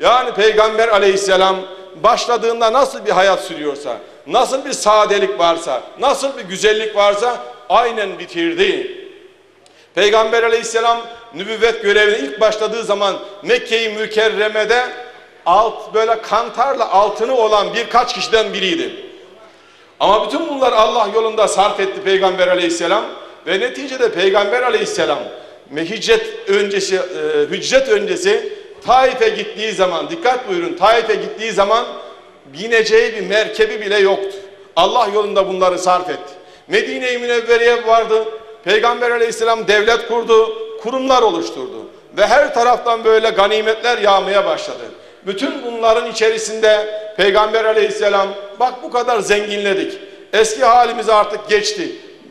Yani Peygamber aleyhisselam başladığında nasıl bir hayat sürüyorsa, nasıl bir sadelik varsa, nasıl bir güzellik varsa aynen bitirdi. Peygamber aleyhisselam nübüvvet görevine ilk başladığı zaman Mekke-i Mükerreme'de alt böyle kantarla altını olan birkaç kişiden biriydi. Ama bütün bunlar Allah yolunda sarf etti Peygamber aleyhisselam ve neticede Peygamber aleyhisselam hicret öncesi, e, hicret öncesi Taif'e gittiği zaman dikkat buyurun Taif'e gittiği zaman bineceği bir merkebi bile yoktu. Allah yolunda bunları sarf etti. Medine-i Münevvere'ye vardı. Peygamber aleyhisselam devlet kurdu, kurumlar oluşturdu. Ve her taraftan böyle ganimetler yağmaya başladı. Bütün bunların içerisinde Peygamber aleyhisselam bak bu kadar zenginledik. Eski halimiz artık geçti.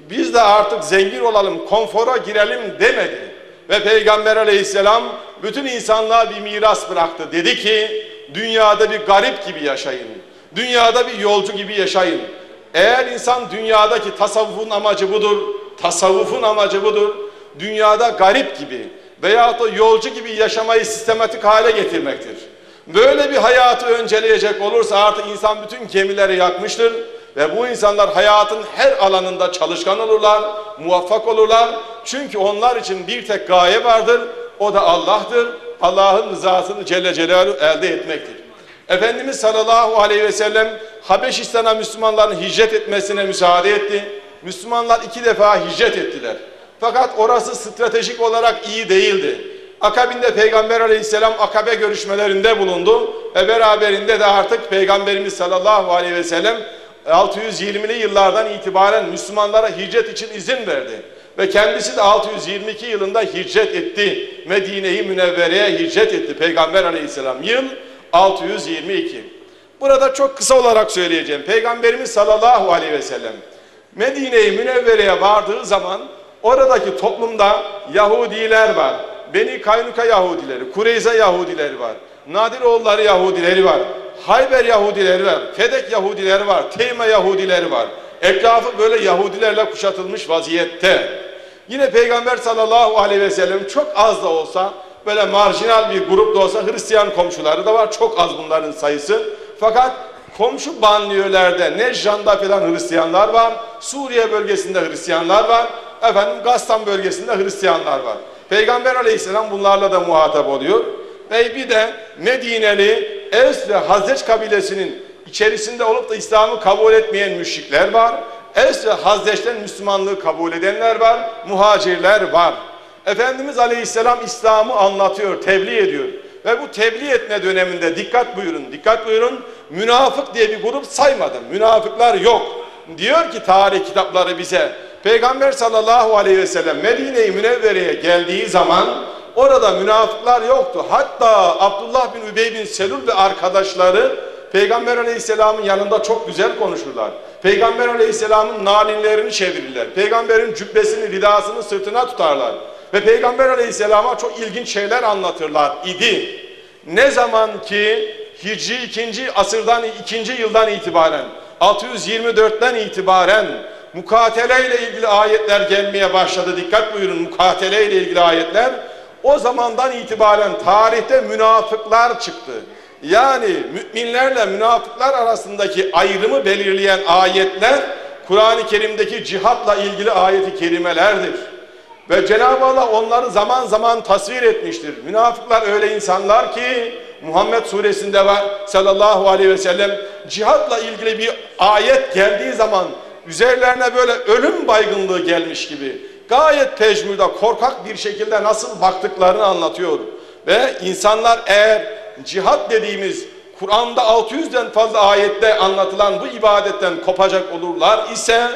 Biz de artık zengin olalım, konfora girelim demedi. Ve Peygamber aleyhisselam bütün insanlığa bir miras bıraktı. Dedi ki dünyada bir garip gibi yaşayın. Dünyada bir yolcu gibi yaşayın. Eğer insan dünyadaki tasavvufun amacı budur, tasavvufun amacı budur. Dünyada garip gibi veyahut da yolcu gibi yaşamayı sistematik hale getirmektir. Böyle bir hayatı önceleyecek olursa artık insan bütün gemileri yakmıştır ve bu insanlar hayatın her alanında çalışkan olurlar, muvaffak olurlar. Çünkü onlar için bir tek gaye vardır, o da Allah'tır. Allah'ın rızasını Celle Celaluhu elde etmektir. Efendimiz sallallahu aleyhi ve sellem Habeşistan'a Müslümanların hicret etmesine müsaade etti. Müslümanlar iki defa hicret ettiler. Fakat orası stratejik olarak iyi değildi. Akabinde Peygamber aleyhisselam akabe görüşmelerinde bulundu ve beraberinde de artık Peygamberimiz sallallahu aleyhi ve sellem 620'li yıllardan itibaren Müslümanlara hicret için izin verdi. Ve kendisi de 622 yılında hicret etti. Medine-i Münevvere'ye hicret etti Peygamber aleyhisselam. Yıl 622. Burada çok kısa olarak söyleyeceğim. Peygamberimiz sallallahu aleyhi ve sellem Medine-i Münevvere'ye vardığı zaman oradaki toplumda Yahudiler var. Beni Kaynuka Yahudileri, Kureyza Yahudileri var. Nadiroğulları Yahudileri var. Hayber Yahudileri var. Fedek Yahudileri var. Teyme Yahudileri var. Etrafı böyle Yahudilerle kuşatılmış vaziyette. Yine Peygamber sallallahu aleyhi ve sellem çok az da olsa böyle marjinal bir grup da olsa Hristiyan komşuları da var. Çok az bunların sayısı. Fakat komşu banliyölerde Necjan'da falan Hristiyanlar var. Suriye bölgesinde Hristiyanlar var. Efendim Gastan bölgesinde Hristiyanlar var. Peygamber aleyhisselam bunlarla da muhatap oluyor. Ve bir de Medineli Evs ve Hazreç kabilesinin içerisinde olup da İslam'ı kabul etmeyen müşrikler var. Evs ve Hazreç'ten Müslümanlığı kabul edenler var. Muhacirler var. Efendimiz Aleyhisselam İslam'ı anlatıyor, tebliğ ediyor. Ve bu tebliğ etme döneminde dikkat buyurun, dikkat buyurun. Münafık diye bir grup saymadım. Münafıklar yok. Diyor ki tarih kitapları bize. Peygamber sallallahu aleyhi ve sellem Medine-i Münevvere'ye geldiği zaman orada münafıklar yoktu. Hatta Abdullah bin Übey bin Selul ve arkadaşları Peygamber aleyhisselamın yanında çok güzel konuşurlar. Peygamber aleyhisselamın nalinlerini çevirirler. Peygamberin cübbesini, ridasını sırtına tutarlar. Ve Peygamber aleyhisselama çok ilginç şeyler anlatırlar idi. Ne zaman ki Hicri 2. asırdan 2. yıldan itibaren 624'ten itibaren mukatele ile ilgili ayetler gelmeye başladı. Dikkat buyurun mukatele ile ilgili ayetler. O zamandan itibaren tarihte münafıklar çıktı. Yani müminlerle münafıklar arasındaki ayrımı belirleyen ayetler Kur'an-ı Kerim'deki cihatla ilgili ayeti kerimelerdir. Ve Cenab-ı Allah onları zaman zaman tasvir etmiştir. Münafıklar öyle insanlar ki Muhammed suresinde var sallallahu aleyhi ve sellem cihatla ilgili bir ayet geldiği zaman üzerlerine böyle ölüm baygınlığı gelmiş gibi gayet tecmüde korkak bir şekilde nasıl baktıklarını anlatıyor. Ve insanlar eğer cihat dediğimiz Kur'an'da 600'den fazla ayette anlatılan bu ibadetten kopacak olurlar ise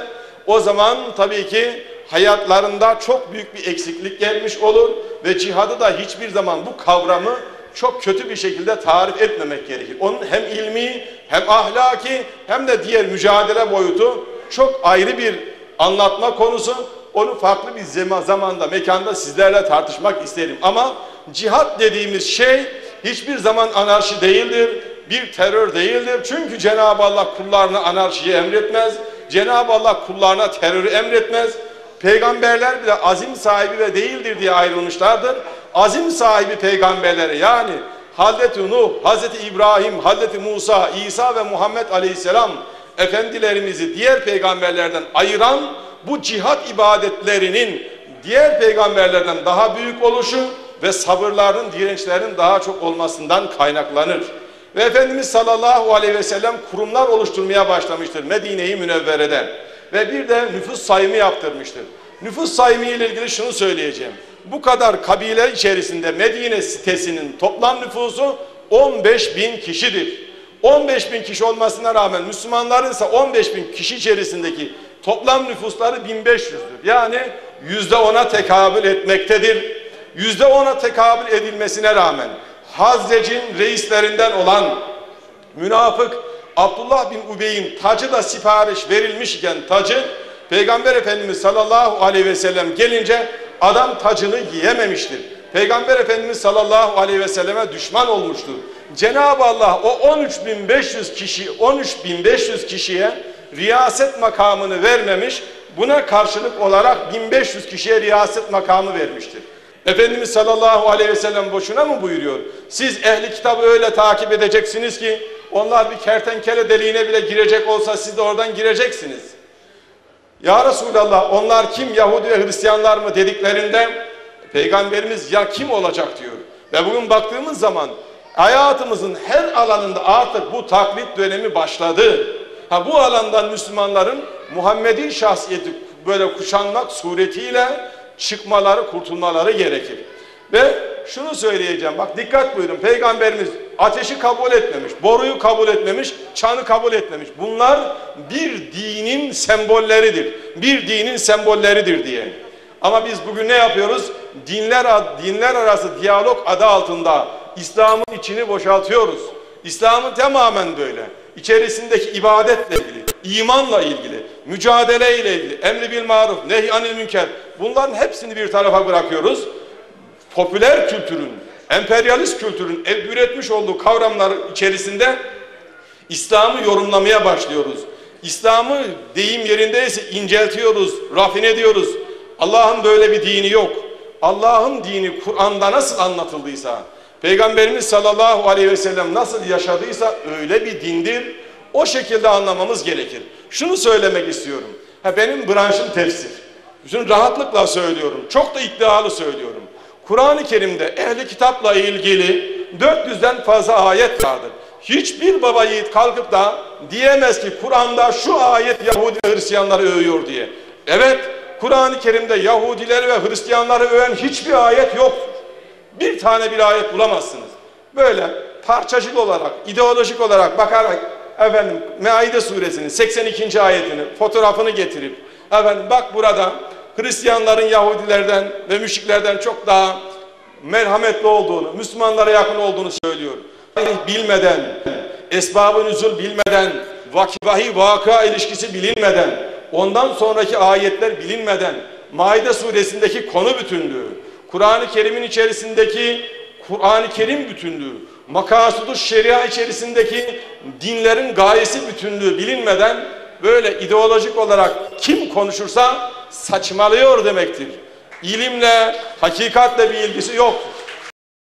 o zaman tabii ki hayatlarında çok büyük bir eksiklik gelmiş olur ve cihadı da hiçbir zaman bu kavramı çok kötü bir şekilde tarif etmemek gerekir. Onun hem ilmi hem ahlaki hem de diğer mücadele boyutu çok ayrı bir anlatma konusu. Onu farklı bir zamanda, mekanda sizlerle tartışmak isterim. Ama cihat dediğimiz şey hiçbir zaman anarşi değildir, bir terör değildir. Çünkü Cenab-ı Allah kullarına anarşiyi emretmez. Cenab-ı Allah kullarına terörü emretmez. Peygamberler bile azim sahibi ve değildir diye ayrılmışlardır. Azim sahibi peygamberlere yani Hazreti Nuh, Hazreti İbrahim, Hazreti Musa, İsa ve Muhammed Aleyhisselam efendilerimizi diğer peygamberlerden ayıran bu cihat ibadetlerinin diğer peygamberlerden daha büyük oluşu ve sabırların, dirençlerin daha çok olmasından kaynaklanır. Ve Efendimiz sallallahu aleyhi ve sellem kurumlar oluşturmaya başlamıştır Medine-i Münevvere'den. Ve bir de nüfus sayımı yaptırmıştır. Nüfus sayımı ile ilgili şunu söyleyeceğim. Bu kadar kabile içerisinde Medine sitesinin toplam nüfusu 15 bin kişidir. 15 bin kişi olmasına rağmen Müslümanların ise 15 bin kişi içerisindeki toplam nüfusları 1500'dür. Yani yüzde ona tekabül etmektedir. Yüzde ona tekabül edilmesine rağmen Hazrec'in reislerinden olan münafık Abdullah bin Ubey'in tacı da sipariş verilmiş iken tacı Peygamber Efendimiz sallallahu aleyhi ve sellem gelince adam tacını giyememiştir. Peygamber Efendimiz sallallahu aleyhi ve selleme düşman olmuştur. Cenab-ı Allah o 13.500 kişi 13.500 kişiye riyaset makamını vermemiş. Buna karşılık olarak 1500 kişiye riyaset makamı vermiştir. Efendimiz sallallahu aleyhi ve sellem boşuna mı buyuruyor? Siz ehli kitabı öyle takip edeceksiniz ki onlar bir kertenkele deliğine bile girecek olsa siz de oradan gireceksiniz. Ya Resulallah onlar kim Yahudi ve Hristiyanlar mı dediklerinde Peygamberimiz ya kim olacak diyor. Ve bugün baktığımız zaman hayatımızın her alanında artık bu taklit dönemi başladı. Ha bu alandan Müslümanların Muhammed'in şahsiyeti böyle kuşanmak suretiyle çıkmaları, kurtulmaları gerekir. Ve şunu söyleyeceğim bak dikkat buyurun peygamberimiz ateşi kabul etmemiş, boruyu kabul etmemiş, çanı kabul etmemiş. Bunlar bir dinin sembolleridir. Bir dinin sembolleridir diye. Ama biz bugün ne yapıyoruz? Dinler dinler arası diyalog adı altında İslam'ın içini boşaltıyoruz. İslam'ın tamamen böyle. İçerisindeki ibadetle ilgili, imanla ilgili, mücadeleyle ilgili, emri bil maruf, nehy anil münker bunların hepsini bir tarafa bırakıyoruz. Popüler kültürün, emperyalist kültürün üretmiş olduğu kavramlar içerisinde İslam'ı yorumlamaya başlıyoruz. İslam'ı deyim yerindeyse inceltiyoruz, rafine ediyoruz. Allah'ın böyle bir dini yok. Allah'ın dini Kur'an'da nasıl anlatıldıysa, Peygamberimiz sallallahu aleyhi ve sellem nasıl yaşadıysa öyle bir dindir. O şekilde anlamamız gerekir. Şunu söylemek istiyorum. Ha benim branşım tefsir. Bütün rahatlıkla söylüyorum. Çok da iddialı söylüyorum. Kur'an-ı Kerim'de ehli kitapla ilgili 400'den fazla ayet vardır. Hiçbir baba yiğit kalkıp da diyemez ki Kur'an'da şu ayet Yahudi ve Hristiyanları övüyor diye. Evet, Kur'an-ı Kerim'de Yahudileri ve Hristiyanları öven hiçbir ayet yoktur. Bir tane bir ayet bulamazsınız. Böyle parçacık olarak, ideolojik olarak bakarak efendim Maide suresinin 82. ayetini, fotoğrafını getirip efendim bak burada Hristiyanların Yahudilerden ve müşriklerden çok daha merhametli olduğunu, Müslümanlara yakın olduğunu söylüyor. Bilmeden, esbabı nüzul bilmeden, vakivahi vaka ilişkisi bilinmeden, ondan sonraki ayetler bilinmeden, Maide suresindeki konu bütünlüğü, Kur'an-ı Kerim'in içerisindeki Kur'an-ı Kerim bütünlüğü, makasudu şeria içerisindeki dinlerin gayesi bütünlüğü bilinmeden böyle ideolojik olarak kim konuşursa saçmalıyor demektir. İlimle, hakikatle bir ilgisi yoktur.